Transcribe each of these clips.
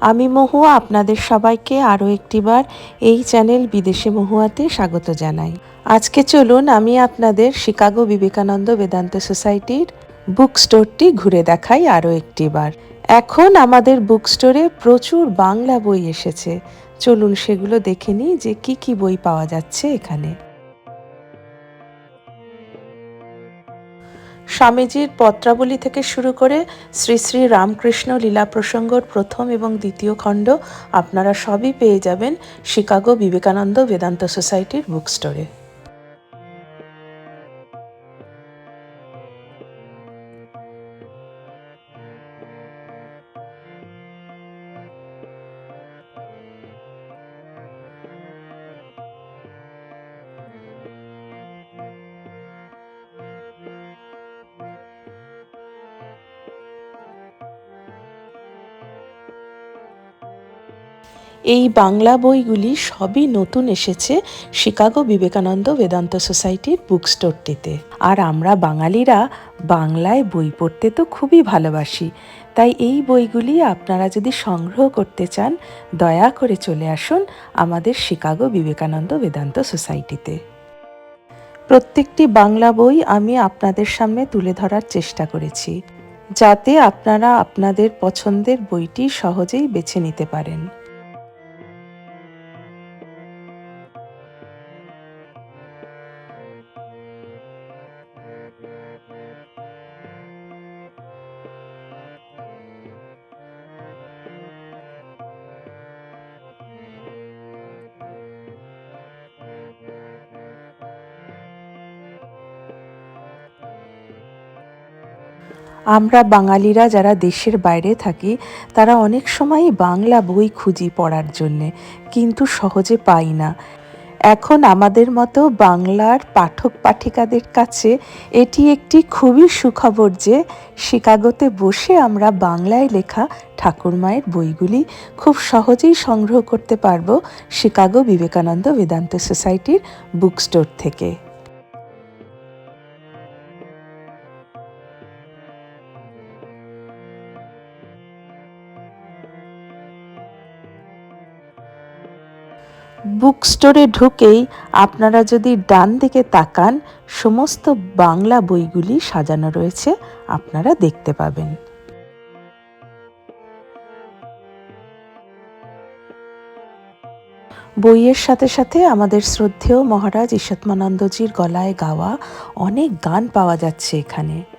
আমি মহুয়া আপনাদের সবাইকে আরও একটিবার এই চ্যানেল বিদেশে মহুয়াতে স্বাগত জানাই। আজকে চলুন আমি আপনাদের শিকাগো বিবেকানন্দ বেদান্ত সোসাইটির বুক স্টোরটি ঘুরে দেখাই আরও একটিবার। এখন আমাদের বুক স্টোরে প্রচুর বাংলা বই এসেছে। চলুন সেগুলো দেখে নিই যে কি কি বই পাওয়া যাচ্ছে এখানে। স্বামীজির পত্রাবলী থেকে শুরু করে শ্রী শ্রী রামকৃষ্ণ লীলা প্রসঙ্গর প্রথম এবং দ্বিতীয় খণ্ড আপনারা সবই পেয়ে যাবেন শিকাগো বিবেকানন্দ বেদান্ত সোসাইটির বুক স্টোরে এই বাংলা বইগুলি সবই নতুন এসেছে শিকাগো বিবেকানন্দ বেদান্ত সোসাইটির বুক স্টোরটিতে আর আমরা বাঙালিরা বাংলায় বই পড়তে তো খুবই ভালোবাসি। তাই এই বইগুলি আপনারা যদি সংগ্রহ করতে চান, দয়া করে চলে আসুন আমাদের শিকাগো বিবেকানন্দ বেদান্ত সোসাইটিতে। প্রত্যেকটি বাংলা বই আমি আপনাদের সামনে তুলে ধরার চেষ্টা করেছি, যাতে আপনারা আপনাদের পছন্দের বইটি সহজেই বেছে নিতে পারেন। আমরা বাঙালিরা যারা দেশের বাইরে থাকি, তারা অনেক সময়ই বাংলা বই খুঁজি পড়ার জন্যে, কিন্তু সহজে পাই না। এখন আমাদের মতো বাংলার পাঠক পাঠিকাদের কাছে এটি একটি খুবই সুখবর যে, শিকাগোতে বসে আমরা বাংলায় লেখা ঠাকুরমায়ের বইগুলি খুব সহজেই সংগ্রহ করতে পারব শিকাগো বিবেকানন্দ বেদান্ত সোসাইটির বুক স্টোর থেকে। বুক স্টোরে ঢুকেই আপনারা যদি ডান দিকে তাকান, সমস্ত বাংলা বইগুলি সাজানো রয়েছে, আপনারা দেখতে পাবেন। বইয়ের সাথে সাথে আমাদের শ্রদ্ধেয় মহারাজ ঈশাত্মানন্দজির গলায় গাওয়া অনেক গান পাওয়া যাচ্ছে এখানে।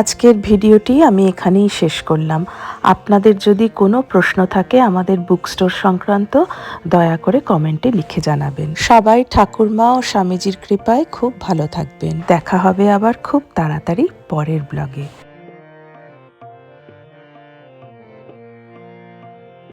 আজকের ভিডিওটি আমি এখানেই শেষ করলাম। আপনাদের যদি কোনো প্রশ্ন থাকে আমাদের বুক স্টোর সংক্রান্ত দয়া করে কমেন্টে লিখে জানাবেন। সবাই ঠাকুরমা ও স্বামীজির কৃপায় খুব ভালো থাকবেন। দেখা হবে আবার খুব তাড়াতাড়ি পরের ব্লগে